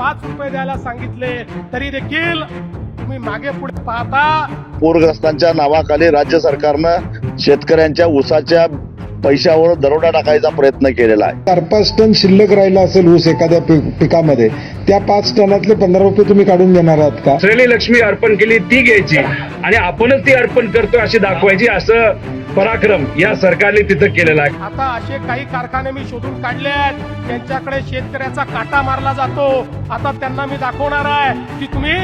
पाच रुपये द्यायला सांगितले तरी देखील तुम्ही मागे पुढे पाहता. पूरग्रस्तांच्या नावाखाली राज्य सरकारनं शेतकऱ्यांच्या ऊसाच्या पैशावर दरोडा टाकायचा प्रयत्न केलेला आहे. चार पाच टन शिल्लक राहिला असेल ऊस एखाद्या पी- पिकामध्ये त्या पाच टनातले पंधरा रुपये तुम्ही काढून देणार आहात का? श्रेणी लक्ष्मी अर्पण केली ती घ्यायची आणि आपणच ती अर्पण करतोय अशी दाखवायची असं पराक्रम या सरकारने तिथं केलेला आहे. आता असे काही कारखाने मी शोधून काढले आहेत. त्यांच्याकडे शेतकऱ्याचा काटा मारला जातो. आता त्यांना मी दाखवणार आहे की तुम्ही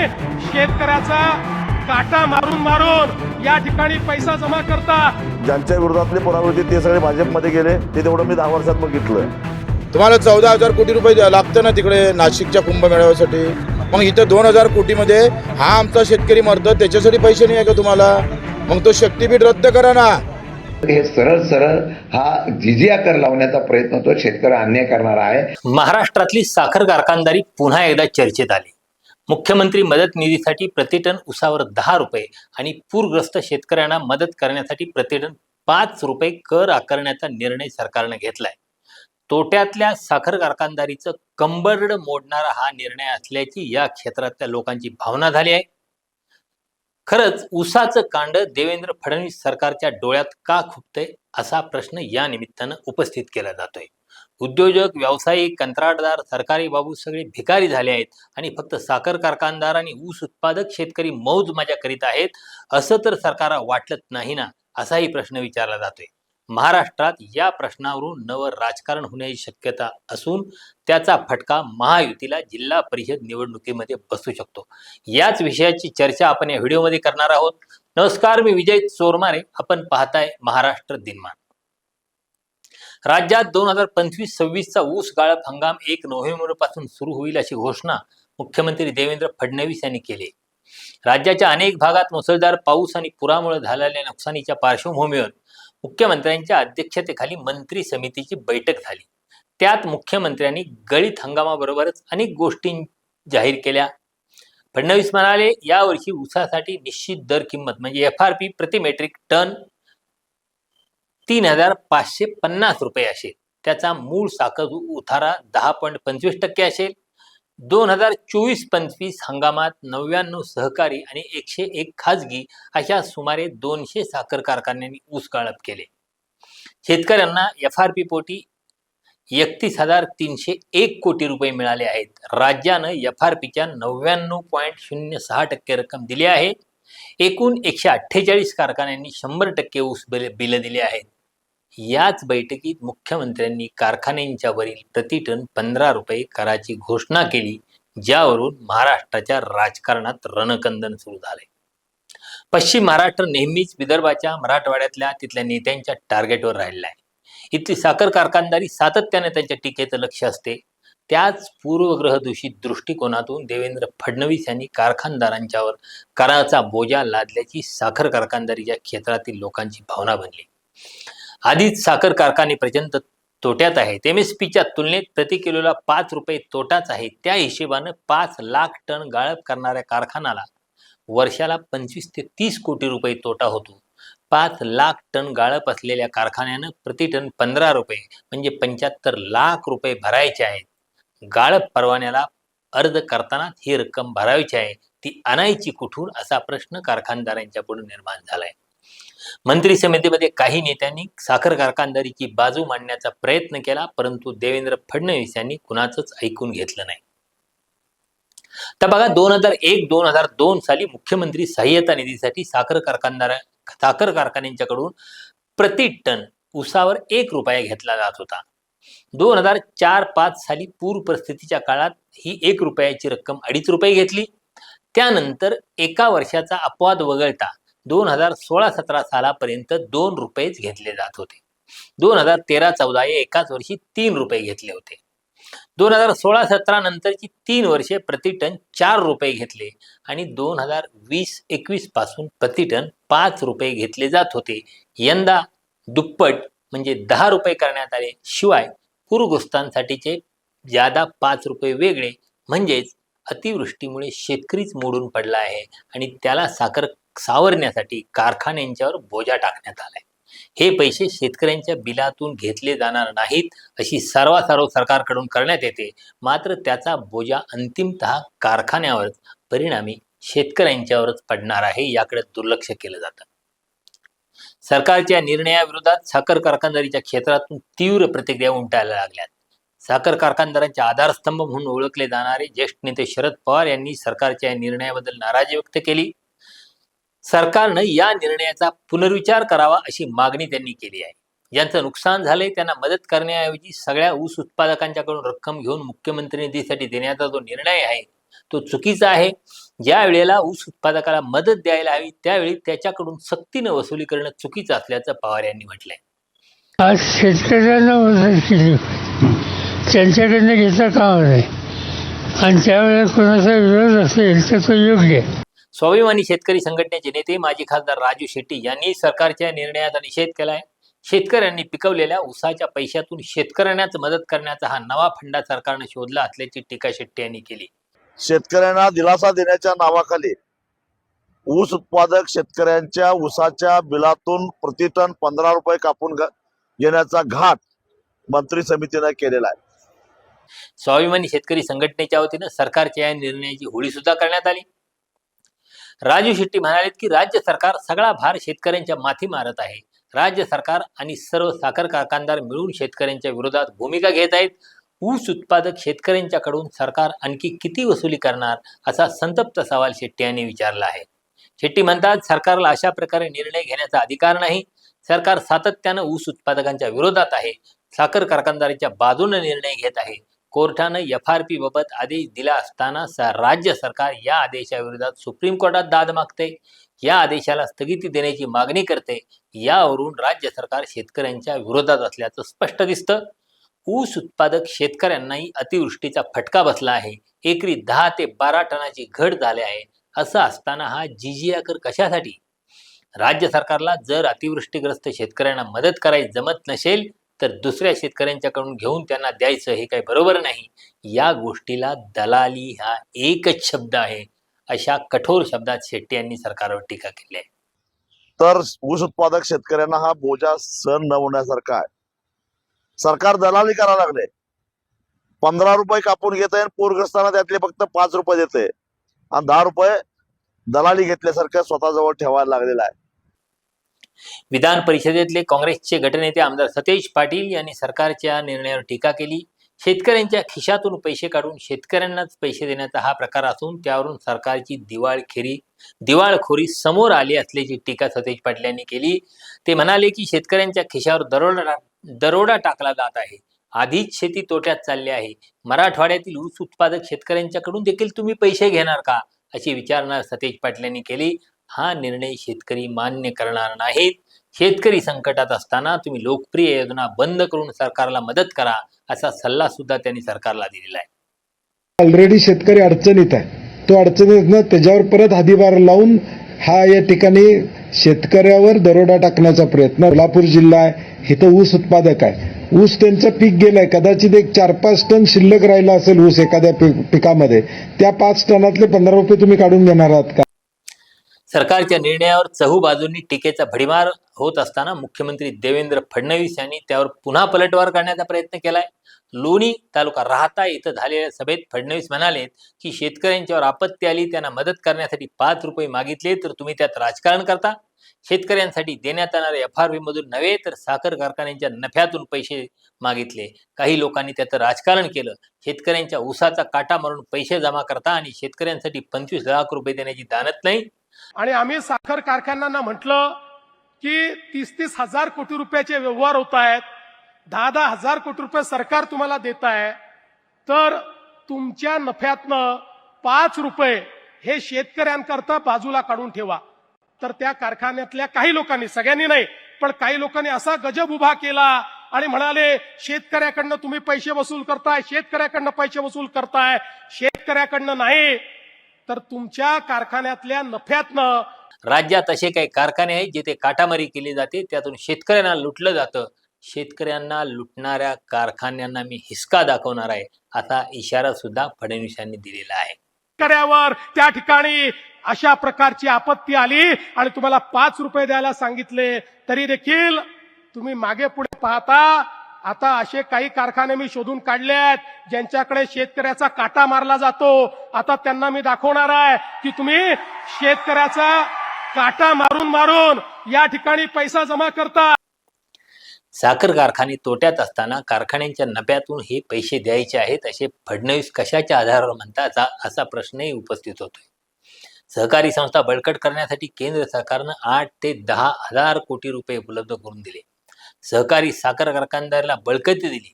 शेतकऱ्याचा काटा मारून मारून या ठिकाणी पैसा जमा करता. ज्यांच्या विरोधातले पुरावे ते सगळे भाजपमध्ये गेले. ते तेवढं मी दहा वर्षात बघितलं. तुम्हाला चौदा हजार कोटी रुपये द्या- लागतं ना तिकडे नाशिकच्या कुंभमेळ्यासाठी. मग इथं दोन हजार कोटीमध्ये हा आमचा शेतकरी मरतो त्याच्यासाठी पैसे नाही आहे का तुम्हाला? मग तो शक्तीपीठ रद्द करा ना. हे सरळ सरळ हा जिजिया कर लावण्याचा प्रयत्न तो शेतकरी अन्याय करणारा आहे. महाराष्ट्रातली साखर कारखानदारी पुन्हा एकदा चर्चेत आली. मुख्यमंत्री मदत निधीसाठी प्रतिटन उसावर दहा रुपये आणि पूरग्रस्त शेतकऱ्यांना मदत करण्यासाठी प्रतिटन पाच रुपये कर आकारण्याचा निर्णय सरकारनं घेतलाय. तोट्यातल्या साखर कारखानदारीचं कंबरड मोडणारा हा निर्णय असल्याची या क्षेत्रातल्या लोकांची भावना झाली आहे. खरंच उसाचं कांड देवेंद्र फडणवीस सरकारच्या डोळ्यात का खुपतंय असा प्रश्न या निमित्तानं उपस्थित केला जातोय. उद्योजक व्यावसायिक कंत्राटदार सरकारी बाबू सगळे भिकारी झाले आहेत आणि फक्त साखर कारखानदार आणि ऊस उत्पादक शेतकरी मौज मजा करीत आहेत असं तर सरकारला वाटलंच नाही ना असाही प्रश्न विचारला जातोय. महाराष्ट्रात या प्रश्नावरून नवं राजकारण होण्याची शक्यता असून त्याचा फटका महायुतीला जिल्हा परिषद निवडणुकीमध्ये बसू शकतो. याच विषयाची चर्चा आपण या व्हिडिओमध्ये करणार आहोत. नमस्कार मी विजय चोरमारे आपण पाहताय महाराष्ट्र दिनमान. राज्यात दोन हजार पंचवीस सव्वीसचा ऊस गाळप हंगाम एक नोव्हेंबरपासून सुरू होईल अशी घोषणा मुख्यमंत्री देवेंद्र फडणवीस यांनी केली. राज्याच्या अनेक भागात मुसळधार पाऊस आणि पुरामुळे झालेल्या नुकसानीच्या पार्श्वभूमीवर मुख्यमंत्र्यांच्या अध्यक्षतेखाली मंत्री समितीची बैठक झाली. त्यात मुख्यमंत्र्यांनी गळीत हंगामाबरोबरच अनेक गोष्टी जाहीर केल्या. फडणवीस म्हणाले यावर्षी ऊसासाठी निश्चित दर किंमत म्हणजे एफ आर पी प्रति मेट्रिक टन तीन हजार पाचशे पन्नास रुपये असेल. त्याचा मूळ साखर उतारा दहा पॉईंट पंचवीस टक्के असेल. दोन हजार चोवीस पंचवीस हंगामात नव्याण्णव सहकारी आणि एकशे एक खाजगी अशा सुमारे दोनशे साखर कारखान्यांनी ऊस गाळप केले. शेतकऱ्यांना एफ आर पी पोटी एकतीस हजार तीनशे एक कोटी रुपये मिळाले आहेत. राज्यानं एफ आर पीच्या नव्याण्णव पॉईंट शून्य सहा टक्के रक्कम दिली आहे. एकूण एकशे अठ्ठेचाळीस कारखान्यांनी शंभर टक्के ऊस बिल बिलं दिली आहेत. याच बैठकीत मुख्यमंत्र्यांनी कारखान्यांच्या वरील प्रतिटन पंधरा रुपये कराची घोषणा केली ज्यावरून महाराष्ट्राच्या राजकारणात रणकंदन सुरू झाले. पश्चिम महाराष्ट्र नेहमीच विदर्भाच्या मराठवाड्यातल्या तिथल्या नेत्यांच्या टार्गेटवर राहिलेला आहे. इथली साखर कारखानदारी सातत्याने त्यांच्या टीकेचं लक्ष असते. त्याच पूर्वग्रह दूषित दृष्टिकोनातून देवेंद्र फडणवीस यांनी कारखानदारांच्यावर कराचा बोजा लादल्याची साखर कारखानदारीच्या क्षेत्रातील लोकांची भावना बनली. आधीच साखर कारखाने प्रचंड तोट्यात आहेत एम एस पीच्या तुलनेत प्रति किलोला पाच रुपये तोटाच आहे. त्या हिशेबानं पाच लाख टन गाळप करणाऱ्या कारखानाला वर्षाला पंचवीस ते तीस कोटी रुपये तोटा होतो. पाच लाख टन गाळप असलेल्या कारखान्यानं प्रति टन पंधरा रुपये म्हणजे पंच्याहत्तर लाख रुपये भरायचे आहेत. गाळप परवान्याला अर्ज करताना ही रक्कम भरायची आहे. ती आणायची कुठून? असा प्रश्न कारखानदारांच्या पुढे निर्माण झालाय. मंत्री समितीमध्ये काही नेत्यांनी साखर कारखानदारीची बाजू मांडण्याचा प्रयत्न केला परंतु देवेंद्र फडणवीस यांनी कुणाचंच ऐकून घेतलं नाही. तर बघा दोन हजार एक दोन हजार दोन साली मुख्यमंत्री सहाय्यता निधीसाठी साखर कारखानदार साखर कारखान्यांच्याकडून प्रति टन उसावर एक रुपया घेतला जात होता. दोन हजार चार पाच साली पूर परिस्थितीच्या काळात ही एक रुपयाची रक्कम अडीच रुपये घेतली. त्यानंतर एका वर्षाचा अपवाद वगळता दोन हजार सोळा सतरा सालापर्यंत दोन रुपयेच घेतले जात होते. दोन हजार तेरा चौदा या एकाच वर्षी तीन रुपये घेतले होते. दोन हजार सोळा सतरा नंतरची तीन वर्षे प्रतिटन चार रुपये घेतले आणि दोन हजार वीस एकवीसपासून प्रतिटन पाच रुपये घेतले जात होते. यंदा दुप्पट म्हणजे दहा रुपये करण्यात आले. शिवाय पूरग्रस्तांसाठीचे जादा पाच रुपये वेगळे म्हणजेच अतिवृष्टीमुळे शेतकरीच मोडून पडला आहे आणि त्याला साखर सावरण्यासाठी कारखान्यांच्यावर बोजा टाकण्यात आलाय. हे पैसे शेतकऱ्यांच्या बिलातून घेतले जाणार नाहीत अशी सर्वासर्व सरकारकडून करण्यात येते. मात्र त्याचा बोजा अंतिमतः कारखान्यावर परिणामी शेतकऱ्यांच्यावरच पडणार आहे याकडे दुर्लक्ष केलं जातं. सरकारच्या निर्णयाविरोधात साखर कारखानदारीच्या क्षेत्रातून तीव्र प्रतिक्रिया उमटायला लागल्यात. साखर कारखानदारांचे आधारस्तंभ म्हणून ओळखले जाणारे ज्येष्ठ नेते शरद पवार यांनी सरकारच्या निर्णयाबद्दल नाराजी व्यक्त केली. सरकारनं या निर्णयाचा पुनर्विचार करावा अशी मागणी त्यांनी केली आहे. ज्यांचं नुकसान झालंय त्यांना मदत करण्याऐवजी सगळ्या ऊस उत्पादकांच्याकडून रक्कम घेऊन मुख्यमंत्री निधीसाठी देण्याचा जो निर्णय आहे तो चुकीचा आहे. ज्या वेळेला ऊस उत्पादकाला मदत द्यायला हवी त्यावेळी त्याच्याकडून सक्तीनं वसुली करणं चुकीचं असल्याचं पवार यांनी म्हटलंय. आज शेतकऱ्यांना मदत केली. त्यांच्याकडनं घेता काम नाही आणि त्यावेळेला कोणाचा विरोध असेल तर तो योग्य आहे. स्वाभिमानी शेतकरी संघटनेचे नेते माजी खासदार राजू शेट्टी यांनी सरकारच्या निर्णयाचा निषेध केलाय. शेतकऱ्यांनी पिकवलेल्या ऊसाच्या पैशातून शेतकऱ्यांनाच मदत करण्याचा हा नवा फंडा सरकारनं शोधला असल्याची टीका शेट्टी यांनी केली. शेतकऱ्यांना दिलासा देण्याच्या नावाखाली ऊस उत्पादक शेतकऱ्यांच्या ऊसाच्या बिलातून प्रतिटन पंधरा रुपये कापून घेण्याचा घाट मंत्री समितीनं केलेला आहे. स्वाभिमानी शेतकरी संघटनेच्या वतीनं सरकारच्या या निर्णयाची होळी सुद्धा करण्यात आली. राजू शेट्टी म्हणाले की राज्य सरकार सगळा भार शेतकऱ्यांच्या माथी मारत आहे. राज्य सरकार आणि सर्व साखर कारखानदार मिळून शेतकऱ्यांच्या विरोधात भूमिका घेत आहेत. ऊस उत्पादक शेतकऱ्यांच्याकडून सरकार आणखी किती वसुली करणार असा संतप्त सवाल शेट्टी यांनी विचारला आहे. शेट्टी म्हणतात सरकारला अशा प्रकारे निर्णय घेण्याचा अधिकार नाही. सरकार सातत्यानं ऊस उत्पादकांच्या विरोधात आहे. साखर कारखानदारीच्या बाजूने निर्णय घेत आहे. कोर्टानं एफ आर पी बाबत आदेश दिला असताना स- राज्य सरकार या आदेशाविरोधात सुप्रीम कोर्टात दाद मागते. या आदेशाला स्थगिती देण्याची मागणी करते. यावरून राज्य सरकार शेतकऱ्यांच्या विरोधात असल्याचं स्पष्ट दिसतं. ऊस उत्पादक शेतकऱ्यांनाही अतिवृष्टीचा फटका बसला आहे. एकरी दहा ते बारा टनाची घट झाली आहे. असं असताना हा जिजिया कर कशासाठी? राज्य सरकारला जर अतिवृष्टीग्रस्त शेतकऱ्यांना मदत करायची जमत नसेल तर दुसऱ्या शेतकऱ्यांच्याकडून घेऊन त्यांना द्यायचं हे काही बरोबर नाही. या गोष्टीला दलाली हा एकच शब्द आहे अशा कठोर शब्दात शेट्टी यांनी सरकारवर टीका केली आहे. तर ऊस उत्पादक शेतकऱ्यांना हा बोजा सहन न होण्यासारखा आहे. सरकार दलाली करायला लागले. पंधरा रुपये कापून घेत आहे पूरग्रस्तांना त्यातले फक्त पाच रुपये देते आणि दहा रुपये दलाली घेतल्यासारखं स्वतःजवळ ठेवायला लागलेला आहे. विधान परिषदेतले काँग्रेसचे गटनेते आमदार सतेज पाटील यांनी सरकारच्या निर्णयावर टीका केली. शेतकऱ्यांच्या खिशातून पैसे काढून शेतकऱ्यांनाच पैसे देण्याचा हा प्रकार असून त्यावरून सरकारची दिवाळखेरी दिवाळखोरी समोर आली असल्याची टीका सतेज पाटील यांनी केली. ते म्हणाले की शेतकऱ्यांच्या खिशावर दरोडा दरोडा टाकला जात आहे. आधीच शेती तोट्यात चालली आहे. मराठवाड्यातील ऊस उत्पादक शेतकऱ्यांच्याकडून देखील तुम्ही पैसे घेणार का? अशी विचारणा सतेज पाटील यांनी केली. हा निर्णय शेतकरी मान्य करणार नाहीत. शेतकरी संकटात असताना तुम्ही लोकप्रिय योजना बंद करून सरकारला मदत करा असा सल्ला सुद्धा त्यांनी सरकारला दिलेला आहे. ऑलरेडी शेतकरी अडचणीत आहे. तो अडचणीत ना त्याच्यावर परत हादीभार लावून हा या ठिकाणी शेतकऱ्यावर दरोडा टाकण्याचा प्रयत्न कोल्हापूर जिल्हा आहे इथं ऊस उत्पादक आहे. ऊस त्यांचं पीक गेलंय. कदाचित एक चार पाच टन शिल्लक राहिला असेल ऊस एखाद्या पिकामध्ये. त्या पाच टनातले पंधरा रुपये तुम्ही काढून घेणार आहात का? सरकारच्या निर्णयावर चहू बाजूंनी टीकेचा भडीमार होत असताना मुख्यमंत्री देवेंद्र फडणवीस यांनी त्यावर पुन्हा पलटवार करण्याचा प्रयत्न केलाय. लोणी तालुका राहता इथं झालेल्या सभेत फडणवीस म्हणाले की शेतकऱ्यांच्यावर आपत्ती आली त्यांना मदत करण्यासाठी पाच रुपये मागितले तर तुम्ही त्यात राजकारण करता. शेतकऱ्यांसाठी देण्यात येणाऱ्या एफ आर मधून नव्हे तर साखर कारखान्यांच्या नफ्यातून पैसे मागितले. काही लोकांनी त्याचं राजकारण केलं. शेतकऱ्यांच्या उसाचा काटा मारून पैसे जमा करता आणि शेतकऱ्यांसाठी पंचवीस लाख रुपये देण्याची दानत नाही. आणि आम्ही साखर कारखान्यांना म्हटलं की तीस तीस हजार कोटी रुपयाचे व्यवहार होत आहेत. दहा दहा हजार कोटी रुपये सरकार तुम्हाला देत आहे. तर तुमच्या नफ्यातनं पाच रुपये हे शेतकऱ्यांकरता बाजूला काढून ठेवा. तर त्या कारखान्यातल्या काही लोकांनी सगळ्यांनी नाही पण काही लोकांनी असा गजब उभा केला आणि म्हणाले शेतकऱ्याकडनं तुम्ही पैसे वसूल करताय शेतकऱ्याकडनं पैसे वसूल करताय शेतकऱ्याकडनं नाही तर तुमच्या कारखान्यातल्या नफ्यातनं राज्यात असे काही कारखाने आहेत जिथे काटामारी केली जाते त्यातून शेतकऱ्यांना लुटलं जातं. शेतकऱ्यांना लुटणाऱ्या कारखान्यांना मी हिसका दाखवणार आहे. असा इशारा सुद्धा फडणवीस यांनी दिलेला आहे. शेतकऱ्यावर त्या ठिकाणी अशा प्रकारची आपत्ती आली आणि तुम्हाला पाच रुपये द्यायला सांगितले तरी देखील तुम्ही मागे पुढे पाहता आता असे काही कारखाने मी शोधून काढले आहेत ज्यांच्याकडे शेतकऱ्याचा काटा मारला जातो. आता त्यांना मी दाखवणार आहे की तुम्ही शेतकऱ्याचा काटा मारून मारून या ठिकाणी पैसा जमा करता. साखर कारखाने तोट्यात असताना कारखान्यांच्या नफ्यातून हे पैसे द्यायचे आहेत असे फडणवीस कशाच्या आधारावर म्हणतात असा- असा प्रश्नही उपस्थित होतोय. सहकारी संस्था बळकट करण्यासाठी केंद्र सरकारनं आठ ते दहा हजार कोटी रुपये उपलब्ध करून दिले. सहकारी साखर कारखानदाराला बळकटी दिली.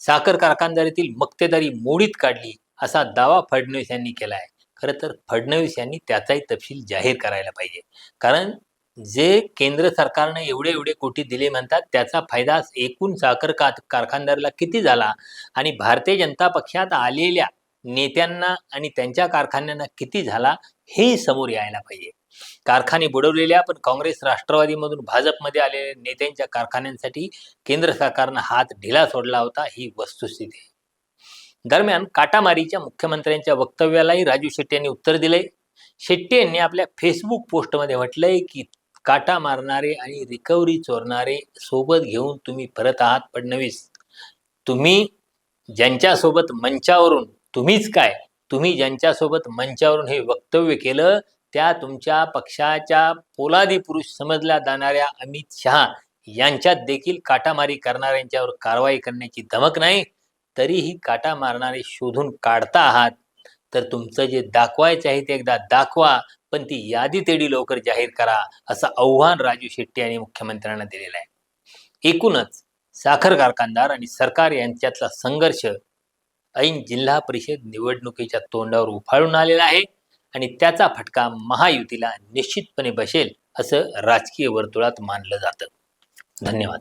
साखर कारखानदारीतील मक्तेदारी मोडीत काढली असा दावा फडणवीस यांनी केला आहे. खरं तर फडणवीस यांनी त्याचाही तपशील जाहीर करायला पाहिजे. कारण जे केंद्र सरकारनं एवढे एवढे कोटी दिले म्हणतात त्याचा फायदा एकूण साखर का कारखानदाराला किती झाला? आणि भारतीय जनता पक्षात आलेल्या नेत्यांना आणि त्यांच्या कारखान्यांना किती झाला हे समोर यायला पाहिजे. कारखाने बुडवलेल्या पण काँग्रेस राष्ट्रवादीमधून भाजपमध्ये आलेल्या नेत्यांच्या कारखान्यांसाठी केंद्र सरकारनं हात ढिला सोडला होता ही वस्तुस्थिती आहे. दरम्यान काटामारीच्या मुख्यमंत्र्यांच्या वक्तव्यालाही राजू शेट्टी यांनी उत्तर दिलंय. शेट्टी यांनी आपल्या फेसबुक पोस्टमध्ये म्हटलंय की काटा मारणारे आणि रिकव्हरी चोरणारे सोबत घेऊन तुम्ही परत आहात फडणवीस. तुम्ही ज्यांच्यासोबत मंचावरून तुम्हीच काय? तुम्ही ज्यांच्यासोबत मंचावरून हे वक्तव्य केलं त्या तुमच्या पक्षाच्या पोलादी पुरुष समजल्या जाणाऱ्या अमित शहा यांच्यात देखील काटामारी करणाऱ्यांच्यावर कारवाई करण्याची धमक नाही तरीही काटा मारणारे शोधून काढता आहात. तर तुमचं जे दाखवायचं आहे ते एकदा दाखवा पण ती यादी तेडी लवकर जाहीर करा असं आव्हान राजू शेट्टी यांनी मुख्यमंत्र्यांना दिलेलं आहे. एकूणच साखर कारखानदार आणि सरकार यांच्यातला संघर्ष ऐन जिल्हा परिषद निवडणुकीच्या तोंडावर उफाळून आलेला आहे आणि त्याचा फटका महायुतीला निश्चितपणे बसेल असं राजकीय वर्तुळात मानलं जातं. धन्यवाद.